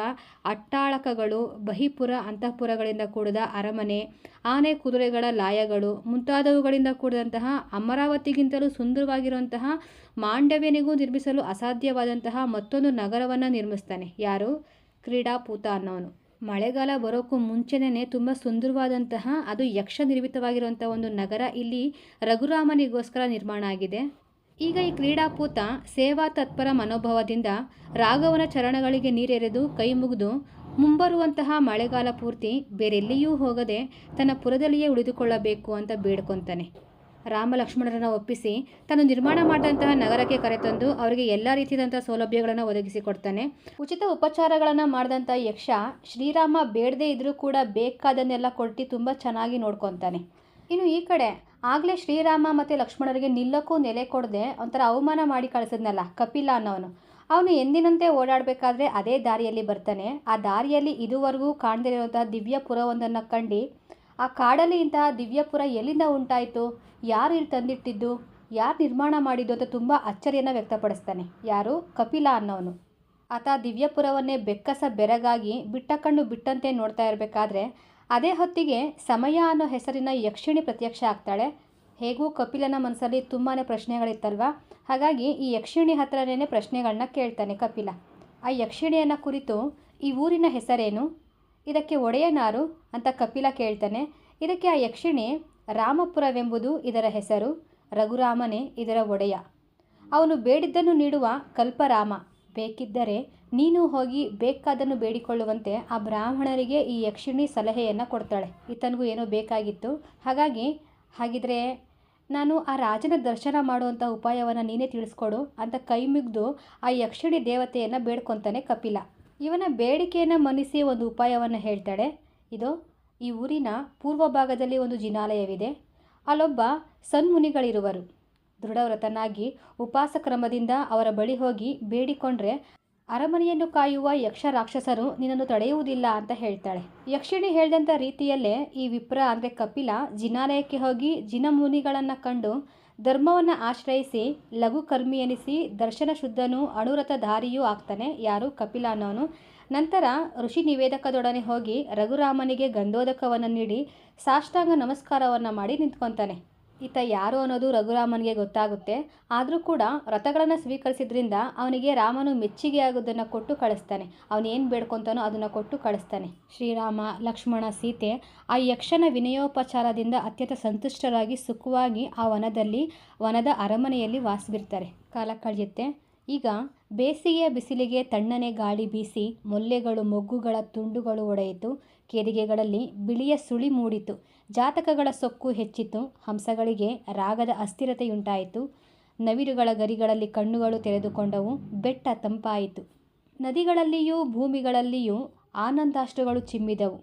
ಅಟ್ಟಾಳಕಗಳು, ಬಹಿಪುರ, ಅಂತಃಪುರಗಳಿಂದ ಕೂಡಿದ ಅರಮನೆ, ಆನೆ ಕುದುರೆಗಳ ಲಾಯಗಳು, ಮುಂತಾದವುಗಳಿಂದ ಕೂಡಿದಂತಹ ಅಮರಾವತಿಗಿಂತಲೂ ಸುಂದರವಾಗಿರುವಂತಹ ಮಾಂಡವ್ಯನಿಗೂ ನಿರ್ಮಿಸಲು ಅಸಾಧ್ಯವಾದಂತಹ ಮತ್ತೊಂದು ನಗರವನ್ನು ನಿರ್ಮಿಸ್ತಾನೆ. ಯಾರು? ಕ್ರೀಡಾಪೂತ ಅನ್ನೋನು. ಮಳೆಗಾಲ ಬರೋಕ್ಕೂ ಮುಂಚೆನೇ ತುಂಬ ಸುಂದರವಾದಂತಹ, ಅದು ಯಕ್ಷ ನಿರ್ಮಿತವಾಗಿರುವಂಥ ಒಂದು ನಗರ ಇಲ್ಲಿ ರಘುರಾಮನಿಗೋಸ್ಕರ ನಿರ್ಮಾಣ ಆಗಿದೆ. ಈಗ ಈ ಕ್ರೀಡಾಪೂತ ಸೇವಾ ತತ್ಪರ ಮನೋಭಾವದಿಂದ ರಾಘವನ ಚರಣಗಳಿಗೆ ನೀರೆರೆದು ಕೈ ಮುಗಿದು ಮುಂಬರುವಂತಹ ಮಳೆಗಾಲ ಪೂರ್ತಿ ಬೇರೆಲ್ಲಿಯೂ ಹೋಗದೆ ತನ್ನ ಪುರದಲ್ಲಿಯೇ ಉಳಿದುಕೊಳ್ಳಬೇಕು ಅಂತ ಬೇಡ್ಕೊತಾನೆ. ರಾಮ ಲಕ್ಷ್ಮಣರನ್ನು ಒಪ್ಪಿಸಿ ತಾನು ನಿರ್ಮಾಣ ಮಾಡಿದಂತಹ ನಗರಕ್ಕೆ ಕರೆತಂದು ಅವರಿಗೆ ಎಲ್ಲ ರೀತಿಯಾದಂಥ ಸೌಲಭ್ಯಗಳನ್ನು ಒದಗಿಸಿಕೊಡ್ತಾನೆ ಉಚಿತ ಉಪಚಾರಗಳನ್ನು ಮಾಡಿದಂಥ ಯಕ್ಷ ಶ್ರೀರಾಮ ಬೇಡದೇ ಇದ್ದರೂ ಕೂಡ ಬೇಕಾದನ್ನೆಲ್ಲ ಕೊಟ್ಟು ತುಂಬ ಚೆನ್ನಾಗಿ ನೋಡ್ಕೊತಾನೆ. ಇನ್ನು ಈ ಕಡೆ ಆಗಲೇ ಶ್ರೀರಾಮ ಮತ್ತು ಲಕ್ಷ್ಮಣರಿಗೆ ನಿಲ್ಲಕ್ಕೂ ನೆಲೆ ಕೊಡದೆ ಒಂಥರ ಅವಮಾನ ಮಾಡಿ ಕಳಿಸಿದ್ನಲ್ಲ ಕಪಿಲ ಅನ್ನೋನು ಅವನು ಎಂದಿನಂತೆ ಓಡಾಡಬೇಕಾದ್ರೆ ಅದೇ ದಾರಿಯಲ್ಲಿ ಬರ್ತಾನೆ. ಆ ದಾರಿಯಲ್ಲಿ ಇದುವರೆಗೂ ಕಾಣದೇ ಇರುವಂತಹ ದಿವ್ಯ ಪುರವೊಂದನ್ನು ಕಂಡು ಆ ಕಾಡಲ್ಲಿ ಇಂತಹ ದಿವ್ಯಪುರ ಎಲ್ಲಿಂದ ಉಂಟಾಯಿತು? ಯಾರು ಇಲ್ಲಿ ತಂದಿಟ್ಟಿದ್ದು? ಯಾರು ನಿರ್ಮಾಣ ಮಾಡಿದ್ದು ಅಂತ ತುಂಬ ಅಚ್ಚರಿಯನ್ನು ವ್ಯಕ್ತಪಡಿಸ್ತಾನೆ. ಯಾರು? ಕಪಿಲ ಅನ್ನೋನು. ಆತ ದಿವ್ಯಪುರವನ್ನೇ ಬೆಕ್ಕಸ ಬೆರಗಾಗಿ ಬಿಟ್ಟ ಕಣ್ಣು ಬಿಟ್ಟಂತೆ ನೋಡ್ತಾ ಇರಬೇಕಾದ್ರೆ ಅದೇ ಹೊತ್ತಿಗೆ ಸಮಯ ಅನ್ನೋ ಹೆಸರಿನ ಯಕ್ಷಿಣಿ ಪ್ರತ್ಯಕ್ಷ ಆಗ್ತಾಳೆ. ಹೇಗೂ ಕಪಿಲನ ಮನಸ್ಸಲ್ಲಿ ತುಂಬಾ ಪ್ರಶ್ನೆಗಳಿತ್ತಲ್ವ? ಹಾಗಾಗಿ ಈ ಯಕ್ಷಿಣಿ ಹತ್ರನೇ ಪ್ರಶ್ನೆಗಳನ್ನ ಕೇಳ್ತಾನೆ ಕಪಿಲ. ಆ ಯಕ್ಷಿಣಿಯನ್ನು ಕುರಿತು ಈ ಊರಿನ ಹೆಸರೇನು? ಇದಕ್ಕೆ ಒಡೆಯನಾರು ಅಂತ ಕಪಿಲ ಕೇಳ್ತಾನೆ. ಇದಕ್ಕೆ ಆ ಯಕ್ಷಿಣಿ ರಾಮಪುರವೆಂಬುದು ಇದರ ಹೆಸರು, ರಘುರಾಮನೇ ಇದರ ಒಡೆಯ. ಅವನು ಬೇಡಿದ್ದನ್ನು ನೀಡುವ ಕಲ್ಪರಾಮ. ಬೇಕಿದ್ದರೆ ನೀನು ಹೋಗಿ ಬೇಕಾದನ್ನು ಬೇಡಿಕೊಳ್ಳುವಂತೆ ಆ ಬ್ರಾಹ್ಮಣರಿಗೆ ಈ ಯಕ್ಷಿಣಿ ಸಲಹೆಯನ್ನು ಕೊಡ್ತಾಳೆ. ಈತನಿಗೂ ಏನೋ ಬೇಕಾಗಿತ್ತು. ಹಾಗಾಗಿ, ಹಾಗಿದ್ರೆ ನಾನು ಆ ರಾಜನ ದರ್ಶನ ಮಾಡುವಂಥ ಉಪಾಯವನ್ನು ನೀನೇ ತಿಳಿಸ್ಕೊಡು ಅಂತ ಕೈ ಮುಗಿದು ಆ ಯಕ್ಷಿಣಿ ದೇವತೆಯನ್ನು ಬೇಡ್ಕೊತಾನೆ ಕಪಿಲ. ಇವನ ಬೇಡಿಕೆಯನ್ನು ಮನಿಸಿ ಒಂದು ಉಪಾಯವನ್ನು ಹೇಳ್ತಾಳೆ. ಇದು, ಈ ಊರಿನ ಪೂರ್ವ ಭಾಗದಲ್ಲಿ ಒಂದು ಜಿನಾಲಯವಿದೆ. ಅಲ್ಲೊಬ್ಬ ಸನ್ಮುನಿಗಳಿರುವರು. ದೃಢವ್ರತನಾಗಿ ಉಪವಾಸ ಕ್ರಮದಿಂದ ಅವರ ಬಳಿ ಹೋಗಿ ಬೇಡಿಕೊಂಡ್ರೆ ಅರಮನೆಯನ್ನು ಕಾಯುವ ಯಕ್ಷ ರಾಕ್ಷಸರು ನಿನ್ನನ್ನು ತಡೆಯುವುದಿಲ್ಲ ಅಂತ ಹೇಳ್ತಾಳೆ. ಯಕ್ಷಿಣಿ ಹೇಳಿದಂಥ ರೀತಿಯಲ್ಲೇ ಈ ವಿಪ್ರ ಅಂದರೆ ಕಪಿಲ ಜಿನಾಲಯಕ್ಕೆ ಹೋಗಿ ಜಿನಮುನಿಗಳನ್ನು ಕಂಡು ಧರ್ಮವನ್ನು ಆಶ್ರಯಿಸಿ ಲಘು ಕರ್ಮಿ ಎನಿಸಿ ದರ್ಶನ ಶುದ್ಧನೂ ಅಣುರಥಧಾರಿಯೂ ಆಗ್ತಾನೆ ಯಾರು ಕಪಿಲ ಅನ್ನೋನು. ನಂತರ ಋಷಿ ನಿವೇದಕದೊಡನೆ ಹೋಗಿ ರಘುರಾಮನಿಗೆ ಗಂಧೋದಕವನ್ನು ನೀಡಿ ಸಾಷ್ಟಾಂಗ ನಮಸ್ಕಾರವನ್ನು ಮಾಡಿ ನಿಂತ್ಕೊತಾನೆ. ಈತ ಯಾರು ಅನ್ನೋದು ರಘುರಾಮನಿಗೆ ಗೊತ್ತಾಗುತ್ತೆ. ಆದರೂ ಕೂಡ ವ್ರತಗಳನ್ನು ಸ್ವೀಕರಿಸಿದ್ರಿಂದ ಅವನಿಗೆ ರಾಮನು ಮೆಚ್ಚುಗೆ ಆಗೋದನ್ನು ಕೊಟ್ಟು ಕಳಿಸ್ತಾನೆ. ಅವನೇನು ಬೇಡ್ಕೊತಾನೋ ಅದನ್ನು ಕೊಟ್ಟು ಕಳಿಸ್ತಾನೆ. ಶ್ರೀರಾಮ, ಲಕ್ಷ್ಮಣ, ಸೀತೆ ಆ ಯಕ್ಷನ ವಿನಯೋಪಚಾರದಿಂದ ಅತ್ಯಂತ ಸಂತುಷ್ಟರಾಗಿ ಸುಖವಾಗಿ ಆ ವನದಲ್ಲಿ, ವನದ ಅರಮನೆಯಲ್ಲಿ ವಾಸವಿರ್ತಾರೆ. ಕಾಲ ಕಳೆಯುತ್ತೆ. ಈಗ ಬೇಸಿಗೆಯ ಬಿಸಿಲಿಗೆ ತಣ್ಣನೆ ಗಾಳಿ ಬೀಸಿ, ಮೊಲ್ಲೆಗಳು, ಮೊಗ್ಗುಗಳ ತುಂಡುಗಳು ಒಡೆಯಿತು. ಕೆರಿಗೆಗಳಲ್ಲಿ ಬಿಳಿಯ ಸುಳಿ ಮೂಡಿತು. ಜಾತಕಗಳ ಸೊಕ್ಕು ಹೆಚ್ಚಿತು ಹಂಸಗಳಿಗೆ ರಾಗದ ಅಸ್ಥಿರತೆಯುಂಟಾಯಿತು ನವಿರುಗಳ ಗರಿಗಳಲ್ಲಿ ಕಣ್ಣುಗಳು ತೆರೆದುಕೊಂಡವು, ಬೆಟ್ಟ ತಂಪಾಯಿತು. ನದಿಗಳಲ್ಲಿಯೂ ಭೂಮಿಗಳಲ್ಲಿಯೂ ಆನಂದಾಷ್ಟಗಳು ಚಿಮ್ಮಿದವು.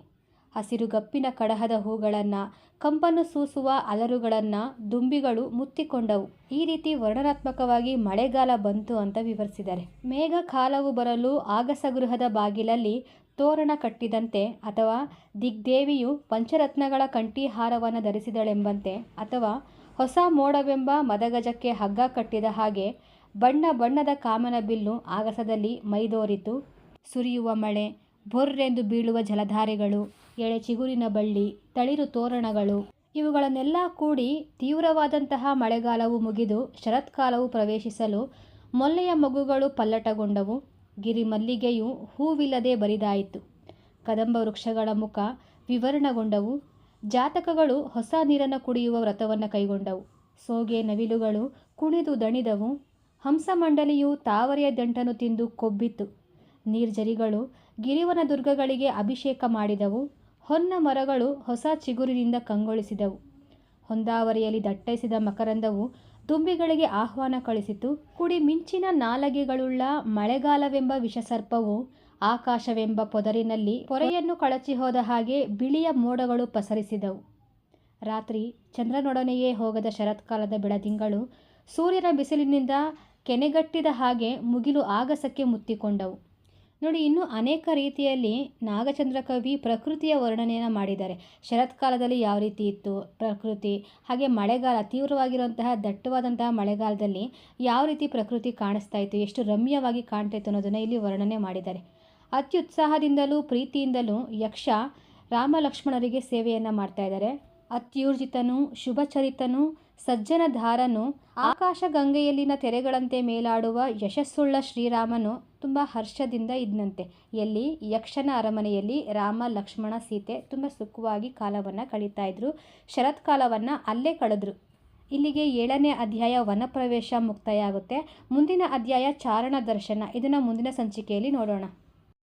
ಹಸಿರುಗಪ್ಪಿನ ಕಡಹದ ಹೂಗಳನ್ನು, ಕಂಪನ್ನು ಸೂಸುವ ಅಲರುಗಳನ್ನು ದುಂಬಿಗಳು ಮುತ್ತಿಕೊಂಡವು. ಈ ರೀತಿ ವರ್ಣನಾತ್ಮಕವಾಗಿ ಮಳೆಗಾಲ ಬಂತು ಅಂತ ವಿವರಿಸಿದ್ದಾರೆ ಮೇಘ ಕಾಲವು ಬರಲು ಆಗಸಗೃಹದ ಬಾಗಿಲಲ್ಲಿ ತೋರಣ ಕಟ್ಟಿದಂತೆ ಅಥವಾ ದಿಗ್ದೇವಿಯು ಪಂಚರತ್ನಗಳ ಕಂಠೀಹಾರವನ್ನು ಧರಿಸಿದಳೆಂಬಂತೆ ಅಥವಾ ಹೊಸ ಮೋಡವೆಂಬ ಮದಗಜಕ್ಕೆ ಹಗ್ಗ ಕಟ್ಟಿದ ಹಾಗೆ ಬಣ್ಣ ಬಣ್ಣದ ಕಾಮನ ಬಿಲ್ಲು ಆಗಸದಲ್ಲಿ ಮೈದೋರಿತು ಸುರಿಯುವ ಮಳೆ ಬೊರ್ರೆಂದು ಬೀಳುವ ಜಲಧಾರೆಗಳು, ಎಳೆ ಚಿಗುರಿನ ಬಳ್ಳಿ, ತಳಿರು ತೋರಣಗಳು, ಇವುಗಳನ್ನೆಲ್ಲ ಕೂಡಿ ತೀವ್ರವಾದಂತಹ ಮಳೆಗಾಲವು ಮುಗಿದು ಶರತ್ಕಾಲವು ಪ್ರವೇಶಿಸಲು ಮೊಲ್ಲೆಯ ಮಗುಗಳು ಪಲ್ಲಟಗೊಂಡವು. ಗಿರಿಮಲ್ಲಿಗೆಯು ಹೂವಿಲ್ಲದೆ ಬರಿದಾಯಿತು. ಕದಂಬ ವೃಕ್ಷಗಳ ಮುಖ ವಿವರಣಗೊಂಡವು. ಜಾತಕಗಳು ಹೊಸ ನೀರನ್ನು ಕುಡಿಯುವ ವ್ರತವನ್ನು ಕೈಗೊಂಡವು. ಸೋಗೆ ನವಿಲುಗಳು ಕುಣಿದು ದಣಿದವು. ಹಂಸಮಂಡಲಿಯು ತಾವರೆಯ ದಂಟನ್ನು ತಿಂದು ಕೊಬ್ಬಿತ್ತು ನೀರ್ಜರಿಗಳು ಗಿರಿವನ ದುರ್ಗಗಳಿಗೆ ಅಭಿಷೇಕ ಮಾಡಿದವು. ಹೊನ್ನ ಮರಗಳು ಹೊಸ ಚಿಗುರಿನಿಂದ ಕಂಗೊಳಿಸಿದವು. ಹೊಂದಾವರಿಯಲ್ಲಿ ದಟ್ಟೈಸಿದ ಮಕರಂದವು ದುಂಬಿಗಳಿಗೆ ಆಹ್ವಾನ ಕಳಿಸಿತು. ಕುಡಿ ಮಿಂಚಿನ ನಾಲಗೆಗಳುಳ್ಳ ಮಳೆಗಾಲವೆಂಬ ವಿಷಸರ್ಪವು ಆಕಾಶವೆಂಬ ಪೊದರಿನಲ್ಲಿ ಪೊರೆಯನ್ನು ಕಳಚಿ ಹೋದ ಹಾಗೆ ಬಿಳಿಯ ಮೋಡಗಳು ಪಸರಿಸಿದವು. ರಾತ್ರಿ ಚಂದ್ರನೊಡನೆಯೇ ಹೋಗದ ಶರತ್ಕಾಲದ ಬೆಳದಿಂಗಳು ಸೂರ್ಯನ ಬಿಸಿಲಿನಿಂದ ಕೆನೆಗಟ್ಟಿದ ಹಾಗೆ ಮುಗಿಲು ಆಗಸಕ್ಕೆ ಮುತ್ತಿಕೊಂಡವು. ನೋಡಿ, ಇನ್ನು ಅನೇಕ ರೀತಿಯಲ್ಲಿ ನಾಗಚಂದ್ರ ಕವಿ ಪ್ರಕೃತಿಯ ವರ್ಣನೆಯನ್ನು ಮಾಡಿದ್ದಾರೆ. ಶರತ್ಕಾಲದಲ್ಲಿ ಯಾವ ರೀತಿ ಇತ್ತು ಪ್ರಕೃತಿ, ಹಾಗೆ ಮಳೆಗಾಲ, ತೀವ್ರವಾಗಿರುವಂತಹ ದಟ್ಟವಾದಂತಹ ಮಳೆಗಾಲದಲ್ಲಿ ಯಾವ ರೀತಿ ಪ್ರಕೃತಿ ಕಾಣಿಸ್ತಾ ಇತ್ತು, ಎಷ್ಟು ರಮ್ಯವಾಗಿ ಕಾಣ್ತಾ ಇತ್ತು ಅನ್ನೋದನ್ನು ಇಲ್ಲಿ ವರ್ಣನೆ ಮಾಡಿದ್ದಾರೆ. ಅತ್ಯುತ್ಸಾಹದಿಂದಲೂ, ಪ್ರೀತಿಯಿಂದಲೂ ಯಕ್ಷ ರಾಮ ಲಕ್ಷ್ಮಣರಿಗೆ ಸೇವೆಯನ್ನು ಮಾಡ್ತಾ ಇದ್ದಾರೆ. ಅತ್ಯೂರ್ಜಿತನು, ಶುಭಚರಿತನು ಸಜ್ಜನಧಾರನು ಆಕಾಶ ಗಂಗೆಯಲ್ಲಿನ ತೆರೆಗಳಂತೆ ಮೇಲಾಡುವ ಯಶಸ್ಸುಳ್ಳ ಶ್ರೀರಾಮನು ತುಂಬ ಹರ್ಷದಿಂದ ಇದ್ನಂತೆ. ಎಲ್ಲಿ? ಯಕ್ಷನ ಅರಮನೆಯಲ್ಲಿ ರಾಮ, ಲಕ್ಷ್ಮಣ, ಸೀತೆ ತುಂಬ ಸುಖವಾಗಿ ಕಾಲವನ್ನು ಕಳೀತಾ ಇದ್ರು. ಶರತ್ಕಾಲವನ್ನು ಅಲ್ಲೇ ಕಳೆದ್ರು. ಇಲ್ಲಿಗೆ ಏಳನೇ ಅಧ್ಯಾಯ ವನಪ್ರವೇಶ ಮುಕ್ತಾಯ ಆಗುತ್ತೆ. ಮುಂದಿನ ಅಧ್ಯಾಯ ಚಾರಣ ದರ್ಶನ. ಇದನ್ನು ಮುಂದಿನ ಸಂಚಿಕೆಯಲ್ಲಿ ನೋಡೋಣ.